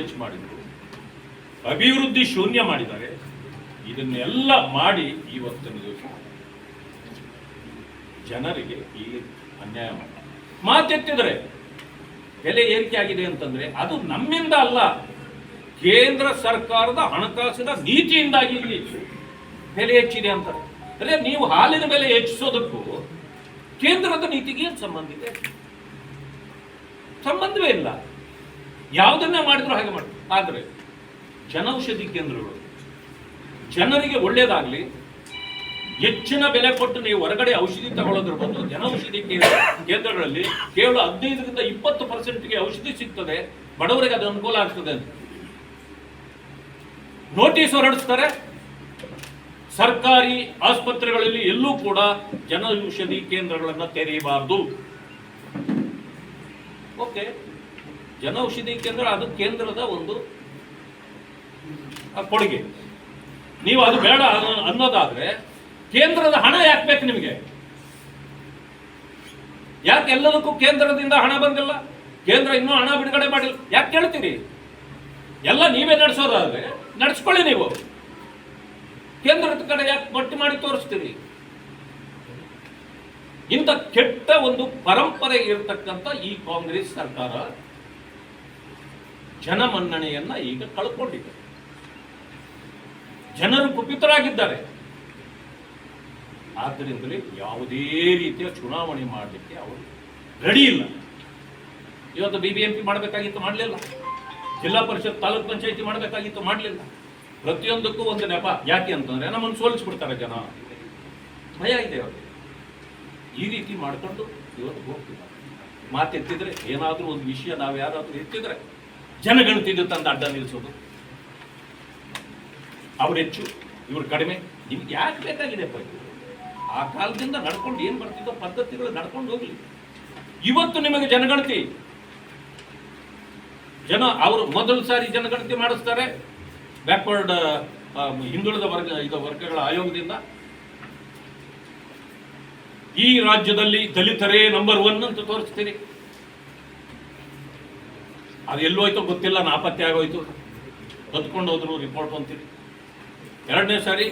ಹೆಚ್ಚು ಮಾಡಿದ್ರು. ಅಭಿವೃದ್ಧಿ ಶೂನ್ಯ ಮಾಡಿದ್ದಾರೆ. ಇದನ್ನೆಲ್ಲ ಮಾಡಿ ಇವತ್ತಿನ ದಿವಸ ಜನರಿಗೆ ಈ ಅನ್ಯಾಯ ಮಾಡಿ ಮಾತೆತ್ತಿದರೆ, ಬೆಲೆ ಏರಿಕೆ ಆಗಿದೆ ಅಂತಂದ್ರೆ ಅದು ನಮ್ಮಿಂದ ಅಲ್ಲ. ಕೇಂದ್ರ ಸರ್ಕಾರದ ಹಣಕಾಸಿನ ನೀತಿಯಿಂದಾಗಿ ಇಲ್ಲಿ ಬೆಲೆ ಹೆಚ್ಚಿದೆ ಅಂತ ಅಂದ್ರೆ ನೀವು ಹಾಲಿನ ಬೆಲೆ ಹೆಚ್ಚಿಸೋದಕ್ಕೂ ಕೇಂದ್ರದ ನೀತಿಗೆ ಸಂಬಂಧ ಇದೆ ಸಂಬಂಧವೇ ಇಲ್ಲ. ಯಾವುದನ್ನೇ ಮಾಡಿದ್ರು ಹಾಗೆ ಮಾಡಿ. ಆದರೆ ಜನೌಷಧಿ ಕೇಂದ್ರಗಳು ಜನರಿಗೆ ಒಳ್ಳೇದಾಗ್ಲಿ, ಹೆಚ್ಚಿನ ಬೆಲೆ ಕೊಟ್ಟು ನೀವು ಹೊರಗಡೆ ಔಷಧಿ ತಗೊಳ್ಳೋದ್ರ ಬದಲು ಜನೌಷಧಿ ಕೇಂದ್ರ ಕೇಂದ್ರಗಳಲ್ಲಿ ಕೇವಲ ಹದಿನೈದರಿಂದ ಇಪ್ಪತ್ತು ಪರ್ಸೆಂಟ್ಗೆ ಔಷಧಿ ಸಿಗ್ತದೆ, ಬಡವರಿಗೆ ಅದು ಅನುಕೂಲ ಆಗ್ತದೆ ಅಂತ. ನೋಟಿಸ್ ಹೊರಡಿಸ್ತಾರೆ. ಸರ್ಕಾರಿ ಆಸ್ಪತ್ರೆಗಳಲ್ಲಿ ಎಲ್ಲೂ ಕೂಡ ಜನೌಷಧಿ ಕೇಂದ್ರಗಳನ್ನು ತೆರೆಯಬಾರದು ಓಕೆ. ಜನೌಷಧಿ ಕೇಂದ್ರ, ಅದು ಕೇಂದ್ರದ ಒಂದು ಕೊಡುಗೆ. ನೀವು ಅದು ಬೇಡ ಅನ್ನೋ- ಅನ್ನೋದಾದ್ರೆ ಕೇಂದ್ರದ ಹಣ ಯಾಕೆ ಬೇಕು ನಿಮಗೆ? ಯಾಕೆ ಎಲ್ಲದಕ್ಕೂ ಕೇಂದ್ರದಿಂದ ಹಣ ಬಂದಿಲ್ಲ? ಕೇಂದ್ರ ಇನ್ನೂ ಹಣ ಬಿಡುಗಡೆ ಮಾಡಿಲ್ಲ. ಯಾಕೆ ಕೇಳ್ತೀರಿ? ಎಲ್ಲ ನೀವೇ ನಡೆಸೋದಾದ್ರೆ ನಡೆಸ್ಕೊಳ್ಳಿ ನೀವು. ಕೇಂದ್ರದ ಕಡೆ ಯಾಕೆ ಮೊಟ್ಟಿ ಮಾಡಿ ತೋರಿಸ್ತೀರಿ? ಇಂಥ ಕೆಟ್ಟ ಒಂದು ಪರಂಪರೆ ಇರತಕ್ಕಂಥ ಈ ಕಾಂಗ್ರೆಸ್ ಸರ್ಕಾರ ಜನಮನ್ನಣೆಯನ್ನ ಈಗ ಕಳ್ಕೊಂಡಿದೆ. ಜನರು ಕುಪಿತರಾಗಿದ್ದಾರೆ. ಆದ್ದರಿಂದಲೇ ಯಾವುದೇ ರೀತಿಯ ಚುನಾವಣೆ ಮಾಡಲಿಕ್ಕೆ ಅವರು ರೆಡಿ ಇಲ್ಲ. ಇವತ್ತು ಬಿ ಬಿ ಎಂ ಮಾಡಬೇಕಾಗಿತ್ತು, ಮಾಡಲಿಲ್ಲ. ಜಿಲ್ಲಾ ಪರಿಷತ್ ತಾಲೂಕ್ ಪಂಚಾಯಿತಿ ಮಾಡಬೇಕಾಗಿತ್ತು, ಮಾಡಲಿಲ್ಲ. ಪ್ರತಿಯೊಂದಕ್ಕೂ ಒಂದು ನೆಪ. ಯಾಕೆ ಅಂತಂದ್ರೆ ನಮ್ಮನ್ನು ಸೋಲಿಸ್ಬಿಡ್ತಾರೆ ಜನ. ಭಯ ಇದೆ ಅವ್ರಿಗೆ. ಈ ರೀತಿ ಮಾಡ್ಕೊಂಡು ಇವತ್ತು ಹೋಗ್ತಿದ್ದಾರೆ ಮಾತೆತ್ತಿದ್ರೆ ಏನಾದರೂ ಒಂದು ವಿಷಯ ನಾವು ಯಾರಾದರೂ ಎತ್ತಿದ್ರೆ ಜನಗಣತಿಗೆ ತಂದು ಅಡ್ಡ ನಿಲ್ಲಿಸೋದು. ಅವ್ರು ಹೆಚ್ಚು, ಇವ್ರು ಕಡಿಮೆ. ನಿಮ್ಗೆ ಯಾಕೆ ಬೇಕಾಗಿದೆ ಅಪ್ಪ ಆ ಕಾಲದಿಂದ ನಡ್ಕೊಂಡು ಏನು ಬರ್ತಿದ್ದೋ ಪದ್ಧತಿಗಳು ನಡ್ಕೊಂಡು ಹೋಗ್ಲಿ. ಇವತ್ತು ನಿಮಗೆ ಜನಗಣತಿ. ಜನ ಅವರು ಮೊದಲು ಸಾರಿ ಜನಗಣತಿ ಮಾಡಿಸ್ತಾರೆ. ಬ್ಯಾಕ್ವರ್ಡ್ ಹಿಂದುಳಿದ ವರ್ಗ, ಇದು ವರ್ಗಗಳ ಆಯೋಗದಿಂದ. ಈ ರಾಜ್ಯದಲ್ಲಿ ದಲಿತರೇ ನಂಬರ್ ಒನ್ ಅಂತ ತೋರಿಸ್ತೀರಿ ಅದು ಎಲ್ಲೋಯ್ತೋ ಗೊತ್ತಿಲ್ಲ, ನಾಪತ್ತೆ ಆಗೋಯ್ತು. ಕದ್ಕೊಂಡು ಹೋದ್ರು ರಿಪೋರ್ಟ್ ಅಂತೀರಿ ಎರಡನೇ ಸಾರಿ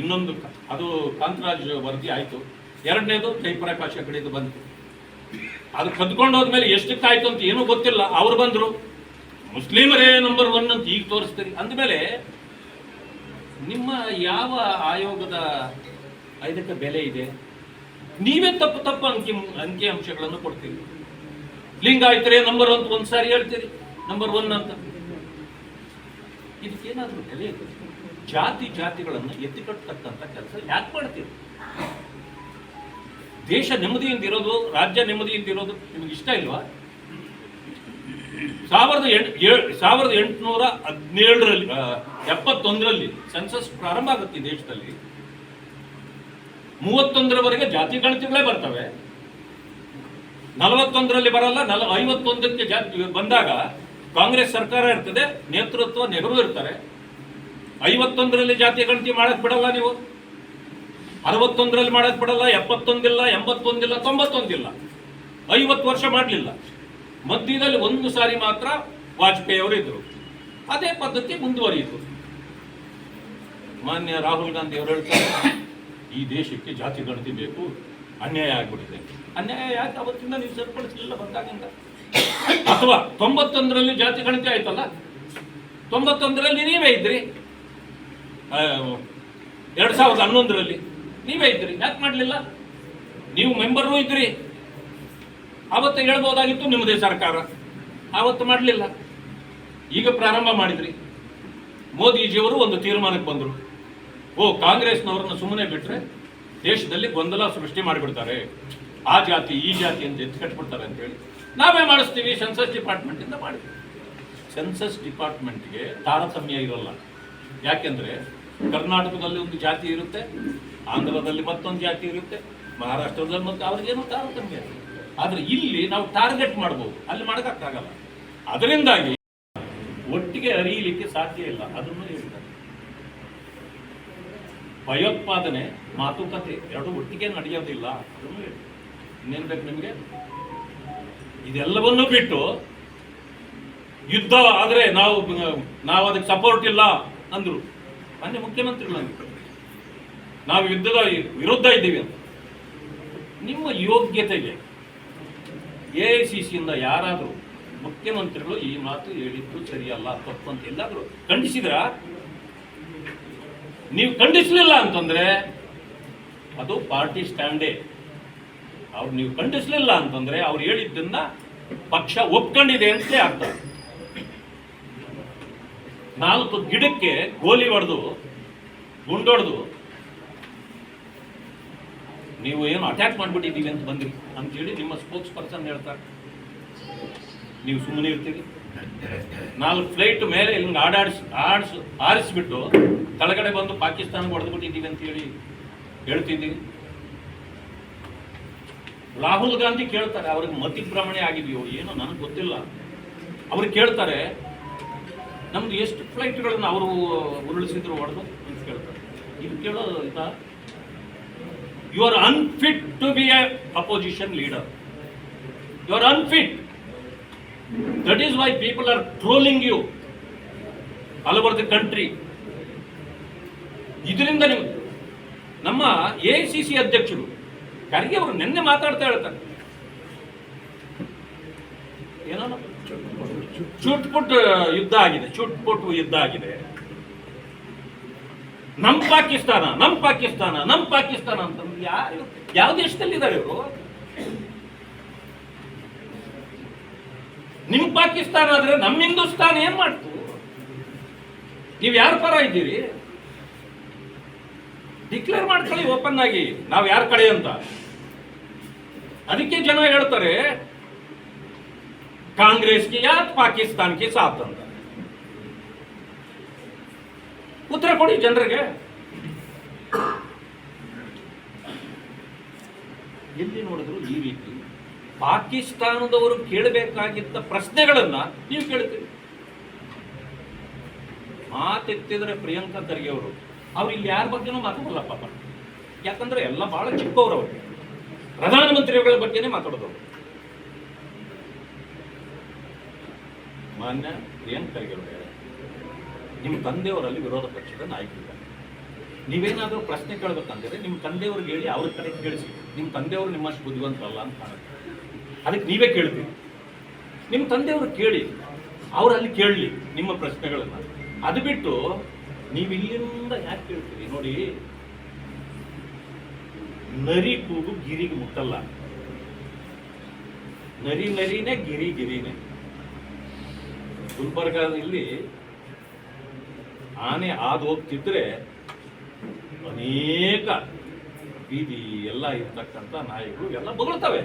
ಇನ್ನೊಂದು ಅದು ಕಾಂತರಾಜ್ ವರದಿ ಆಯಿತು. ಎರಡನೇದು ಜಯಪ್ರಕಾಶ್ ಕಡೆದು ಬಂತು. ಅದು ಕದ್ಕೊಂಡು ಹೋದ್ಮೇಲೆ ಎಷ್ಟಕ್ಕಾಯ್ತು ಅಂತ ಏನೂ ಗೊತ್ತಿಲ್ಲ. ಅವ್ರು ಬಂದರು. ಮುಸ್ಲಿಮರೇ ನಂಬರ್ ಒನ್ ಅಂತ ಈಗ ತೋರಿಸ್ತೀರಿ ಅಂದಮೇಲೆ ನಿಮ್ಮ ಯಾವ ಆಯೋಗದ ಇದಕ್ಕೆ ಬೆಲೆ ಇದೆ? ನೀವೇ ತಪ್ಪು ತಪ್ಪು ಅಂಕಿ ಅಂಕಿ ಅಂಶಗಳನ್ನು ಕೊಡ್ತೀರಿ. ಲಿಂಗಾಯತರೇ ನಂಬರ್ ಒನ್ ಒಂದು ಸಾರಿ ಹೇಳ್ತೀರಿ. ನಂಬರ್ ಒನ್ ಅಂತ. ಇದಕ್ಕೇನಾದ್ರೂ ಬೆಲೆ ಜಾತಿ ಜಾತಿಗಳನ್ನು ಎತ್ತಿಕಟ್ಟತಕ್ಕಂಥ ಕೆಲಸ ಯಾಕೆ ಮಾಡ್ತೀರಿ? ದೇಶ ನೆಮ್ಮದಿಯಿಂದ ಇರೋದು, ರಾಜ್ಯ ನೆಮ್ಮದಿಯಿಂದ ಇರೋದು ನಿಮಗೆ ಇಷ್ಟ ಇಲ್ವಾ? ಸಾವಿರದ ಎಂಟು ಸಾವಿರದ ಎಂಟುನೂರ ಹದಿನೇಳರಲ್ಲಿ ಎಪ್ಪತ್ತೊಂದರಲ್ಲಿ ಸೆನ್ಸಸ್ ಪ್ರಾರಂಭ ಆಗುತ್ತೆ ದೇಶದಲ್ಲಿ. ಮೂವತ್ತೊಂದರವರೆಗೆ ಜಾತಿ ಗಣತಿಗಳೇ ಬರ್ತವೆ. ನಲವತ್ತೊಂದರಲ್ಲಿ ಬರಲ್ಲ, ನಲ ಐವತ್ತೊಂದಕ್ಕೆ ಜಾತಿ ಬಂದಾಗ ಕಾಂಗ್ರೆಸ್ ಸರ್ಕಾರ ಇರ್ತದೆ, ನೇತೃತ್ವ ನೆಹರು ಇರ್ತಾರೆ. ಐವತ್ತೊಂದರಲ್ಲಿ ಜಾತಿ ಗಣತಿ ಮಾಡಕ್ ಬಿಡಲ್ಲ ನೀವು. ಅರವತ್ತೊಂದರಲ್ಲಿ ಮಾಡಕ್ ಬಿಡಲ್ಲ, ಎಪ್ಪತ್ತೊಂದಿಲ್ಲ, ಎಂಬತ್ತೊಂದಿಲ್ಲ, ತೊಂಬತ್ತೊಂದಿಲ್ಲ. ಐವತ್ತು ವರ್ಷ ಮಾಡಲಿಲ್ಲ. ಮಧ್ಯದಲ್ಲಿ ಒಂದು ಸಾರಿ ಮಾತ್ರ ವಾಜಪೇಯಿ ಅವರು ಇದ್ರು. ಅದೇ ಪದ್ಧತಿ ಮುಂದುವರಿಯಿತು. ಮಾನ್ಯ ರಾಹುಲ್ ಗಾಂಧಿ ಅವರು ಹೇಳ್ತಾರೆ, ಈ ದೇಶಕ್ಕೆ ಜಾತಿ ಗಣತಿ ಬೇಕು. ಅನ್ಯಾಯ ಆಗ್ಬಿಟ್ಟಿದೆ. ಅನ್ಯಾಯ ಯಾಕೆ ಅವತ್ತಿಂದ ನೀವು ಸೇರ್ಪಡಿಸಲಿಲ್ಲ ಬಂದಾಗಿಂದ ಅಥವಾ ತೊಂಬತ್ತೊಂದರಲ್ಲಿ ಜಾತಿ ಗಣತಿ ಆಯ್ತಲ್ಲ? ತೊಂಬತ್ತೊಂದರಲ್ಲಿ ನೀವೇ ಇದ್ರಿ. ಎರಡು ಸಾವಿರದ ಹನ್ನೊಂದರಲ್ಲಿ ನೀವೇ ಇದ್ರಿ. ಯಾಕೆ ಮಾಡಲಿಲ್ಲ? ನೀವು ಮೆಂಬರು ಇದ್ರಿ. ಆವತ್ತು ಹೇಳ್ಬೋದಾಗಿತ್ತು ನಿಮ್ಮದೇ ಸರ್ಕಾರ. ಆವತ್ತು ಮಾಡಲಿಲ್ಲ. ಈಗ ಪ್ರಾರಂಭ ಮಾಡಿದ್ರಿ. ಮೋದಿಜಿಯವರು ಒಂದು ತೀರ್ಮಾನಕ್ಕೆ ಬಂದರು. ಓ, ಕಾಂಗ್ರೆಸ್ನವ್ರನ್ನ ಸುಮ್ಮನೆ ಬಿಟ್ರೆ ದೇಶದಲ್ಲಿ ಗೊಂದಲ ಸೃಷ್ಟಿ ಮಾಡಿಬಿಡ್ತಾರೆ ಆ ಜಾತಿ, ಈ ಜಾತಿ ಅಂತ ಎತ್ತು ಕಟ್ಬಿಡ್ತಾರೆ ಅಂತ ಹೇಳಿ ನಾವೇ ಮಾಡಿಸ್ತೀವಿ ಸೆನ್ಸಸ್ ಡಿಪಾರ್ಟ್ಮೆಂಟಿಂದ ಮಾಡಿದ್ವಿ. ಸೆನ್ಸಸ್ ಡಿಪಾರ್ಟ್ಮೆಂಟ್ಗೆ ತಾರತಮ್ಯ ಇರಲ್ಲ. ಯಾಕೆಂದ್ರೆ ಕರ್ನಾಟಕದಲ್ಲಿ ಒಂದು ಜಾತಿ ಇರುತ್ತೆ, ಆಂಧ್ರದಲ್ಲಿ ಮತ್ತೊಂದು ಜಾತಿ ಇರುತ್ತೆ, ಮಹಾರಾಷ್ಟ್ರದಲ್ಲಿ ಮತ್ತೆ ಅವ್ರಿಗೇನು ತಾರತಮ್ಯ ಇರುತ್ತೆ ಆದರೆ ಇಲ್ಲಿ ನಾವು ಟಾರ್ಗೆಟ್ ಮಾಡ್ಬೋದು, ಅಲ್ಲಿ ಮಾಡೋಕ್ಕಾಗಲ್ಲ ಅದರಿಂದಾಗಿ ಒಟ್ಟಿಗೆ ಅರಿಯಲಿಕ್ಕೆ ಸಾಧ್ಯ ಇಲ್ಲ. ಅದನ್ನು ಭಯೋತ್ಪಾದನೆ, ಮಾತುಕತೆ ಎರಡು ಒಟ್ಟಿಗೆ ನಡೆಯೋದಿಲ್ಲ. ಇನ್ನೇನು ಬೇಕು ನಿಮಗೆ? ಇದೆಲ್ಲವನ್ನೂ ಬಿಟ್ಟು ಯುದ್ಧ ಆದರೆ ನಾವು ನಾವು ಅದಕ್ಕೆ ಸಪೋರ್ಟ್ ಇಲ್ಲ ಅಂದ್ರು. ಮೊನ್ನೆ ಮುಖ್ಯಮಂತ್ರಿಗಳು. ನಾವು ಯುದ್ಧದ ವಿರುದ್ಧ ಇದ್ದೀವಿ ಅಂತ. ನಿಮ್ಮ ಯೋಗ್ಯತೆಗೆ ಎ ಐ ಸಿ ಸಿಯಿಂದ ಯಾರಾದರೂ ಮುಖ್ಯಮಂತ್ರಿಗಳು ಈ ಮಾತು ಹೇಳಿದ್ದು ಸರಿಯಲ್ಲ, ತಪ್ಪು ಅಂತ ಎಲ್ಲಾದರೂ ಖಂಡಿಸಿದ್ರ? ನೀವು ಖಂಡಿಸಲಿಲ್ಲ ಅಂತಂದ್ರೆ ಅದು ಪಾರ್ಟಿ ಸ್ಟ್ಯಾಂಡೇ ಅವ್ರು ನೀವು ಖಂಡಿಸಲಿಲ್ಲ ಅಂತಂದ್ರೆ ಅವ್ರು ಹೇಳಿದ್ದನ್ನ ಪಕ್ಷ ಒಪ್ಕೊಂಡಿದೆ ಅಂತಲೇ ಅರ್ಥ. ನಾಲ್ಕು ಗಿಡಕ್ಕೆ ಗೋಲಿ ಹೊಡೆದು ಗುಂಡೊಡೆದು ನೀವು ಏನು ಅಟ್ಯಾಕ್ ಮಾಡ್ಬಿಟ್ಟಿದ್ದೀವಿ ಅಂತ ಬಂದ್ರಿ. ಅಂತೇಳಿ ನಿಮ್ಮ ಸ್ಪೋಕ್ಸ್ ಪರ್ಸನ್ ಹೇಳ್ತಾರೆ. ನೀವು ಸುಮ್ಮನೆ ಇರ್ತೀರಿ. ನಾಲ್ಕು ಫ್ಲೈಟ್ ಮೇಲೆ ಇಲ್ಲಿ ಆಡಾಡಿಸ್, ಆಡಿಸ್, ಆರಿಸ್ಬಿಟ್ಟು ಕೆಳಗಡೆ ಬಂದು ಪಾಕಿಸ್ತಾನಕ್ಕೆ ಹೊಡೆದ್ಬಿಟ್ಟಿದ್ದೀವಿ ಅಂತ ಹೇಳಿ ಹೇಳ್ತಿದ್ದೀವಿ. ರಾಹುಲ್ ಗಾಂಧಿ ಕೇಳ್ತಾರೆ, ಅವ್ರಿಗೆ ಮತಿಭ್ರಮಣೆ ಆಗಿದೆಯೋ ಏನೋ ನನಗೆ ಗೊತ್ತಿಲ್ಲ. ಅವ್ರು ಕೇಳ್ತಾರೆ, ನಮ್ದು ಎಷ್ಟು ಫ್ಲೈಟ್ಗಳನ್ನ ಅವರು ಉರುಳಿಸಿದ್ರು ಹೊಡೆದು ಅಂತ ಕೇಳ್ತಾರೆ. ಇದು ಕೇಳೋ ಇದ you are unfit to be a opposition leader you are unfit that is why people are trolling you all over the country ಇದರಿಂದ ನೀವು ನಮ್ಮ ಎ ಸಿ ಸಿ ಅಧ್ಯಕ್ಷರು, ಖರ್ಗೆ ಅವರು ನಿನ್ನೆ ಮಾತಾಡ್ತಾ ಹೇಳ್ತಾರೆ. ಏನೋ ಚುಟ್ಪುಟ್ ಯುದ್ಧ ಆಗಿದೆ, ಚುಟ್ಪುಟ್ ಯುದ್ಧ ಆಗಿದೆ. ನಮ್ ಪಾಕಿಸ್ತಾನ ನಮ್ ಪಾಕಿಸ್ತಾನ ನಮ್ ಪಾಕಿಸ್ತಾನ ಅಂತ ಯಾರು ಯಾವ ದೇಶದಲ್ಲಿದ್ದಾರೆ ಇವರು? ನಿಮ್ ಪಾಕಿಸ್ತಾನ ಆದರೆ ನಮ್ಮ ಹಿಂದೂಸ್ತಾನ ಏನ್ ಮಾಡ್ತು? ನೀವು ಯಾರ ಪರ ಇದ್ದೀರಿ? ಡಿಕ್ಲೇರ್ ಮಾಡ್ಕೊಳ್ಳಿ ಓಪನ್ ಆಗಿ, ನಾವು ಯಾರ ಕಡೆ ಅಂತ. ಅದಕ್ಕೆ ಜನ ಹೇಳ್ತಾರೆ, ಕಾಂಗ್ರೆಸ್ಗೆ ಯಾಕೆ ಪಾಕಿಸ್ತಾನಕ್ಕೆ ಸಾಥ್ ಅಂತ. ಉತ್ತರ ಕೊಡಿ ಜನರಿಗೆ. ಎಲ್ಲಿ ನೋಡಿದ್ರು ಈ ರೀತಿ. ಪಾಕಿಸ್ತಾನದವರು ಕೇಳಬೇಕಾಗಿದ್ದ ಪ್ರಶ್ನೆಗಳನ್ನ ನೀವು ಕೇಳ್ತೀರಿ. ಮಾತೆತ್ತಿದ್ರೆ ಪ್ರಿಯಾಂಕಾ ಖರ್ಗೆ ಅವರು. ಅವ್ರು ಇಲ್ಲಿ ಯಾರ ಬಗ್ಗೆನೂ ಮಾತಾಡಲ್ಲ ಪಾಪ. ಯಾಕಂದ್ರೆ ಎಲ್ಲ ಬಹಳ ಚಿಕ್ಕವ್ರು ಅವರು. ಪ್ರಧಾನಮಂತ್ರಿಗಳ ಬಗ್ಗೆನೇ ಮಾತಾಡೋದು ಮಾನ್ಯ ಪ್ರಿಯಾಂಕ್ ಖರ್ಗೆ ಅವರು, ನಿಮ್ಮ ತಂದೆಯವರಲ್ಲಿ ವಿರೋಧ ಪಕ್ಷದ ನಾಯಕರಿದ್ದಾರೆ ನೀವೇನಾದರೂ ಪ್ರಶ್ನೆ ಕೇಳಬೇಕಂದ್ರೆ ನಿಮ್ಮ ತಂದೆಯವ್ರಿಗೆ ಹೇಳಿ ಅವ್ರ ಕಡೆ ಕೇಳಿಸಿ. ನಿಮ್ಮ ತಂದೆಯವರು ನಿಮ್ಮಷ್ಟು ಬುದ್ಧಿವಂತರಲ್ಲ ಅಂತ ಕಾಣುತ್ತೆ. ಅದಕ್ಕೆ ನೀವೇ ಕೇಳ್ತೀವಿ ನಿಮ್ಮ ತಂದೆಯವರು ಕೇಳಿ, ಅವರು ಅಲ್ಲಿ ಕೇಳಲಿ ನಿಮ್ಮ ಪ್ರಶ್ನೆಗಳನ್ನು. ಅದು ಬಿಟ್ಟು ನೀವು ಇಲ್ಲಿಂದ ಯಾಕೆ ಕೇಳ್ತೀರಿ? ನೋಡಿ, ನರಿ ಕೂಗು ಗಿರಿಗೆ ಮುಟ್ಟಲ್ಲ. ನರಿ ನರಿನೇ ಗಿರಿ ಗಿರಿನೇ. ಗುಲ್ಬರ್ಗಾದಲ್ಲಿ ಆನೆ ಹಾದು ಹೋಗ್ತಿದ್ರೆ ಅನೇಕ ಬೀದಿ ಎಲ್ಲ ಇರ್ತಕ್ಕಂಥ ನಾಯಿಗಳು ಎಲ್ಲ ಬೊಗಳ್ತವೆ.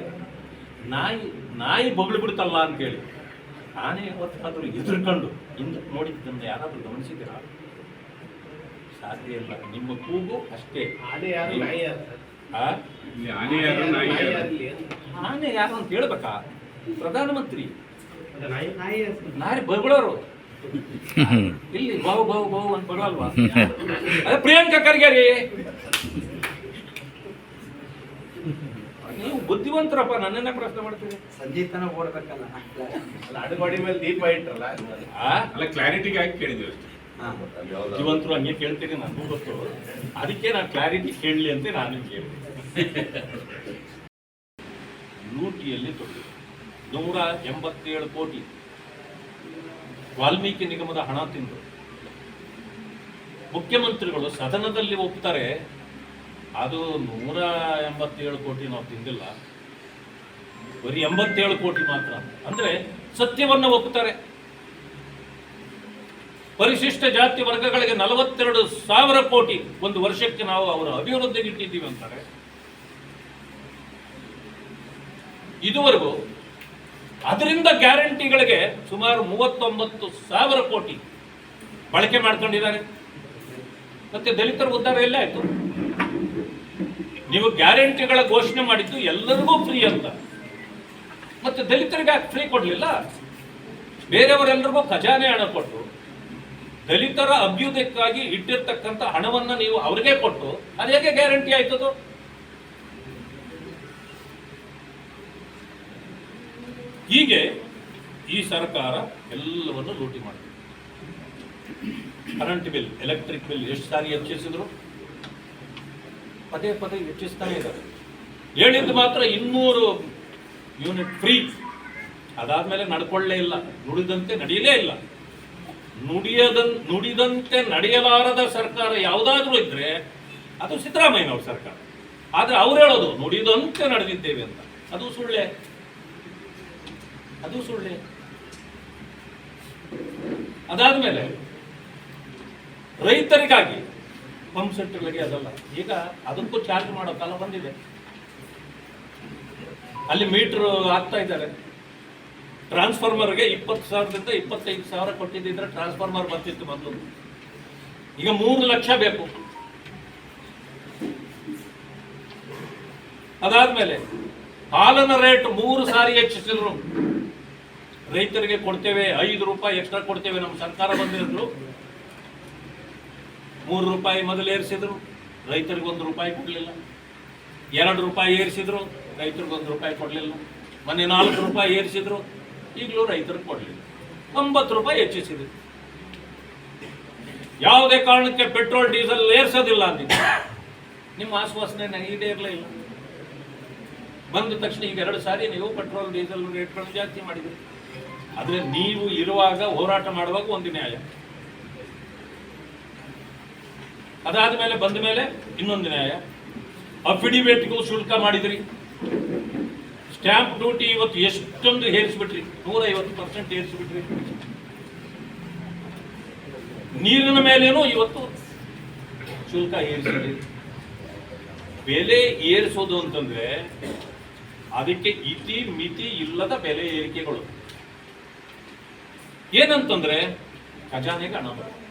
ನಾಯಿ ನಾಯಿ ಬೊಗಳು ಬಿಡ್ತಲ್ಲ ಅಂತೇಳಿ ಆನೆ ಯಾವತ್ತಾದ್ರೂ ಎದುರ್ಕೊಂಡು ಹಿಂದೆ ನೋಡಿದ್ದನ್ನು ಯಾರಾದ್ರೂ ಗಮನಿಸಿದ್ದೀರಾ? ಸಾಧ್ಯ ಇಲ್ಲ. ನಿಮ್ಮ ಕೂಗು ಅಷ್ಟೇ. ಆನೆ ಯಾರು ನಾಯಿ ಯಾರು ಆ? ಇಲ್ಲಿ ಆನೆ ಯಾರು ನಾಯಿ ಯಾರು? ಯಾರಲ್ಲಿ ಆನೆ ಯಾರು ಅಂತ ಹೇಳ್ಬೇಕಾ? ಪ್ರಧಾನಮಂತ್ರಿ. ನಾಯಿ ಬಗಳೋರು. ಇಲ್ಲಿ ಬಾವು ಬಾವು ಬಾವು ಅಂತ ಬಗಳಲ್ವಾ ಅದೇ ಪ್ರಿಯಾಂಕಾ ಖರ್ಗೆ ರೀ. ನೀವು ಬುದ್ಧಿವಂತರಪ್ಪ ನನ್ನನ್ನೇ ಪ್ರಶ್ನೆ ಮಾಡ್ತೀರಿ? ಸಂಜೀತನ ಓಡ್ಬೇಕಲ್ಲ ಅಲ್ಲ ಅಡುಗೋಡಿ ಮೇಲೆ ದೀಪ ಇಟ್ಟರಲ್ಲ ಆ? ಅಲ್ಲ ಕ್ಲಾರಿಟಿಗೆ ಹಾಕಿ ಕೇಳಿದ್ವಿ ಅಷ್ಟೇ. ಹಾ. ಬುದ್ಧಿವಂತರು ಹಂಗೆ ಕೇಳ್ತೀನಿ ನನಗೂ ಗೊತ್ತು. ಅದಕ್ಕೆ ನಾನು ಕ್ಲಾರಿಟಿ ಕೇಳಲಿ ಅಂತ ನಾನು ನಿಮ್ಗೆ ಲೂಟಿಯಲ್ಲಿ ತೊಡಗಿ ನೂರ ಎಂಬತ್ತೇಳು ಕೋಟಿ. ವಾಲ್ಮೀಕಿ ನಿಗಮದ ಹಣ ತಿಂದು. ಮುಖ್ಯಮಂತ್ರಿಗಳು ಸದನದಲ್ಲಿ ಒಪ್ತಾರೆ ಅದು ನೂರ ಎಂಬತ್ತೇಳು ಕೋಟಿ ನಾವು ತಿಂದಿಲ್ಲ. ಬರೀ ಎಂಬತ್ತೇಳು ಕೋಟಿ ಮಾತ್ರ. ಅಂದ್ರೆ ಸತ್ಯವನ್ನು ಒಪ್ಪುತ್ತಾರೆ. ಪರಿಶಿಷ್ಟ ಜಾತಿ ವರ್ಗಗಳಿಗೆ ನಲವತ್ತೆರಡು ಸಾವಿರ ಕೋಟಿ ಒಂದು ವರ್ಷಕ್ಕೆ ನಾವು ಅವರ ಅಭಿವೃದ್ಧಿಗೆ ಇಟ್ಟಿದ್ದೀವಿ ಅಂತಾರೆ. ಇದುವರೆಗೂ ಅದರಿಂದ ಗ್ಯಾರಂಟಿಗಳಿಗೆ ಸುಮಾರು ಮೂವತ್ತೊಂಬತ್ತು ಸಾವಿರ ಕೋಟಿ ಬಳಕೆ ಮಾಡ್ಕೊಂಡಿದ್ದಾರೆ. ಮತ್ತೆ ದಲಿತರ ಉದ್ದಾರ ಎಲ್ಲ ಆಯ್ತು. ನೀವು ಗ್ಯಾರಂಟಿಗಳ ಘೋಷಣೆ ಮಾಡಿದ್ದು ಎಲ್ಲರಿಗೂ ಫ್ರೀ ಅಂತ. ಮತ್ತೆ ದಲಿತರಿಗೆ ಫ್ರೀ ಕೊಡಲಿಲ್ಲ? ಬೇರೆಯವರೆಲ್ಲರಿಗೂ ಖಜಾನೆ ಹಣ ಕೊಟ್ಟು, ದಲಿತರ ಅಭ್ಯುದಯಕ್ಕಾಗಿ ಇಟ್ಟಿರ್ತಕ್ಕಂಥ ಹಣವನ್ನ ನೀವು ಅವ್ರಿಗೆ ಕೊಟ್ಟು, ಅದು ಹೇಗೆ ಗ್ಯಾರಂಟಿ ಆಯ್ತದು ಹೀಗೆ ಈ ಸರ್ಕಾರ ಎಲ್ಲವನ್ನು ಲೂಟಿ ಮಾಡಿದೆ. ಕರೆಂಟ್ ಬಿಲ್ ಎಲೆಕ್ಟ್ರಿಕ್ ಬಿಲ್ ಎಷ್ಟು ಸಾರಿ ಹೆಚ್ಚಿಸಿದ್ರು ಪದೇ ಪದೇ ಹೆಚ್ಚಿಸ್ತಾನೆ ಇದ್ದಾರೆ ಹೇಳಿದ್ದು ಮಾತ್ರ ಇನ್ನೂರು ಯೂನಿಟ್ ಫ್ರೀ. ಅದಾದ್ಮೇಲೆ ನಡ್ಕೊಳ್ಳೇ ಇಲ್ಲ. ನುಡಿದಂತೆ ನಡೆಯಲೇ ಇಲ್ಲ. ನುಡಿಯದ ನುಡಿದಂತೆ ನಡೆಯಲಾರದ ಸರ್ಕಾರ ಯಾವುದಾದ್ರೂ ಇದ್ರೆ ಅದು ಸಿದ್ದರಾಮಯ್ಯನವ್ರ ಸರ್ಕಾರ. ಆದ್ರೆ ಅವ್ರು ಹೇಳೋದು, ನುಡಿದಂತೆ ನಡೆದಿದ್ದೇವೆ ಅಂತ. ಅದು ಸುಳ್ಳೆ. ಅದು ಸುಳ್ಳೆ. ಅದಾದ್ಮೇಲೆ ರೈತರಿಗಾಗಿ ಪಂಪ್ ಸೆಟ್ಗಳಿಗೆ ಅದಲ್ಲ. ಈಗ ಅದಕ್ಕೂ ಚಾರ್ಜ್ ಮಾಡೋ ಕಾಲ ಬಂದಿದೆ. ಅಲ್ಲಿ ಮೀಟರ್ ಹಾಕ್ತಾ ಇದ್ದಾರೆ. ಟ್ರಾನ್ಸ್ಫಾರ್ಮರ್ಗೆ ಇಪ್ಪತ್ತು ಸಾವಿರದಿಂದ ಇಪ್ಪತ್ತೈದು ಸಾವಿರ ಕೊಟ್ಟಿದ್ದಿದ್ರೆ ಟ್ರಾನ್ಸ್ಫಾರ್ಮರ್ ಬರ್ತಿತ್ತು ಮೊದಲು. ಈಗ ಮೂರು ಲಕ್ಷ ಬೇಕು. ಅದಾದ್ಮೇಲೆ ಹಾಲನ ರೇಟ್ ಮೂರು ಸಾರಿ ಹೆಚ್ಚಿಸಿದ್ರು. ರೈತರಿಗೆ ಕೊಡ್ತೇವೆ, ಐದು ರೂಪಾಯಿ ಎಕ್ಸ್ಟ್ರಾ ಕೊಡ್ತೇವೆ. ನಮ್ಮ ಸರ್ಕಾರ ಬಂದಿದ್ರು ಮೂರು ರೂಪಾಯಿ ಮೊದಲು ಏರಿಸಿದ್ರು, ರೈತರಿಗೆ ಒಂದು ರೂಪಾಯಿ ಕೊಡಲಿಲ್ಲ. ಎರಡು ರೂಪಾಯಿ ಏರಿಸಿದ್ರು, ರೈತರಿಗೆ ಒಂದು ರೂಪಾಯಿ ಕೊಡಲಿಲ್ಲ. ಮೊನ್ನೆ ನಾಲ್ಕು ರೂಪಾಯಿ ಏರಿಸಿದ್ರು, ಈಗಲೂ ರೈತರಿಗೆ ಕೊಡಲಿಲ್ಲ. ಒಂಬತ್ತು ರೂಪಾಯಿ ಹೆಚ್ಚಿಸಿದೆ ಯಾವುದೇ ಕಾರಣಕ್ಕೆ ಪೆಟ್ರೋಲ್, ಡೀಸೆಲ್ ಏರಿಸೋದಿಲ್ಲ ಅಂತ. ನಿಮ್ಮ ಆಶ್ವಾಸನೆ ಈಡೇರಲೇ ಇಲ್ಲ. ಬಂದ ತಕ್ಷಣ ಈಗ ಎರಡು ಸಾರಿ ನೀವು ಪೆಟ್ರೋಲ್, ಡೀಸೆಲ್ ರೇಟ್ಗಳನ್ನು ಜಾಸ್ತಿ ಮಾಡಿದ್ರಿ. ಆದರೆ ನೀವು ಇರುವಾಗ ಹೋರಾಟ ಮಾಡುವಾಗ ಒಂದು ನ್ಯಾಯ. ಅದಾದ ಮೇಲೆ ಬಂದ ಮೇಲೆ ಇನ್ನೊಂದು ನ್ಯಾಯ. ಅಫಿಡಿವೇಟ್ಗೂ ಶುಲ್ಕ ಮಾಡಿದ್ರಿ. ಸ್ಟ್ಯಾಂಪ್ ಡ್ಯೂಟಿ ಇವತ್ತು ಎಷ್ಟೊಂದು ಏರಿಸ್ಬಿಟ್ರಿ? ನೂರೈವತ್ತು ಪರ್ಸೆಂಟ್ ಏರಿಸ್ಬಿಟ್ರಿ. ನೀರಿನ ಮೇಲೇನೂ ಇವತ್ತು ಶುಲ್ಕ ಏರಿಸಿದ್ರಿ ಬೆಲೆ ಏರಿಸೋದು ಅಂತಂದ್ರೆ ಅದಕ್ಕೆ ಇತಿ ಮಿತಿ ಇಲ್ಲದ ಬೆಲೆ ಏರಿಕೆಗಳು. ಏನಂತಂದ್ರೆ ಖಜಾನೆಗೆ ಹಣ ಬರುತ್ತೆ.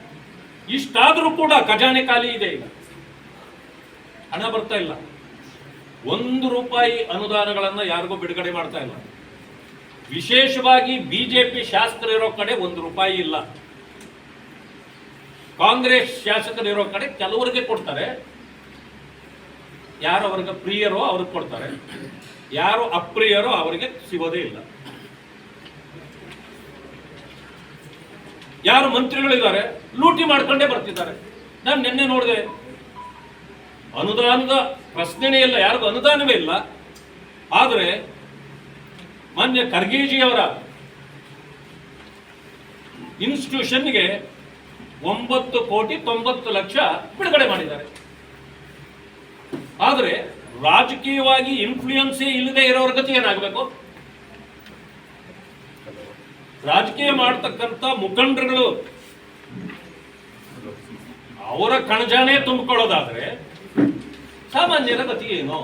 ಇಷ್ಟಾದ್ರೂ ಕೂಡ ಖಜಾನೆ ಖಾಲಿ ಇದೆ ಈಗ. ಹಣ ಬರ್ತಾ ಇಲ್ಲ. ಒಂದು ರೂಪಾಯಿ ಅನುದಾನಗಳನ್ನ ಯಾರಿಗೂ ಬಿಡುಗಡೆ ಮಾಡ್ತಾ ಇಲ್ಲ. ವಿಶೇಷವಾಗಿ ಬಿಜೆಪಿ ಶಾಸಕರಿರೋ ಕಡೆ ಒಂದು ರೂಪಾಯಿ ಇಲ್ಲ. ಕಾಂಗ್ರೆಸ್ ಶಾಸಕರಿರೋ ಕಡೆ ಕೆಲವರಿಗೆ ಕೊಡ್ತಾರೆ. ಯಾರು ಅವ್ರಿಗೆ ಪ್ರಿಯರೋ ಅವ್ರಿಗೆ ಕೊಡ್ತಾರೆ. ಯಾರು ಅಪ್ರಿಯರೋ ಅವರಿಗೆ ಸಿಗೋದೇ ಇಲ್ಲ. ಯಾರು ಮಂತ್ರಿಗಳಿದ್ದಾರೆ, ಲೂಟಿ ಮಾಡ್ಕೊಂಡೇ ಬರ್ತಿದ್ದಾರೆ. ನಾನು ನಿನ್ನೆ ನೋಡಿದೆ, ಅನುದಾನದ ಪ್ರಶ್ನೆನೇ ಇಲ್ಲ ಯಾರಿಗೂ ಅನುದಾನವೇ ಇಲ್ಲ. ಆದರೆ, ಮಾನ್ಯ ಖರ್ಗೆಜಿಯವರ ಇನ್ಸ್ಟಿಟ್ಯೂಷನ್ಗೆ ಒಂಬತ್ತು ಕೋಟಿ ತೊಂಬತ್ತು ಲಕ್ಷ ಬಿಡುಗಡೆ ಮಾಡಿದ್ದಾರೆ. ಆದರೆ, ರಾಜಕೀಯವಾಗಿ ಇನ್ಫ್ಲೂಯೆನ್ಸೇ ಇಲ್ಲದೆ ಇರೋರ ಗತಿ ಏನಾಗಬೇಕು? ರಾಜಕೀಯ ಮಾಡ್ತಕ್ಕಂಥ ಮುಖಂಡರುಗಳು ಅವರ ಕಣಜಾನೇ ತುಂಬಿಕೊಳ್ಳೋದಾದ್ರೆ ಸಾಮಾನ್ಯರ ಗತಿ ಏನು?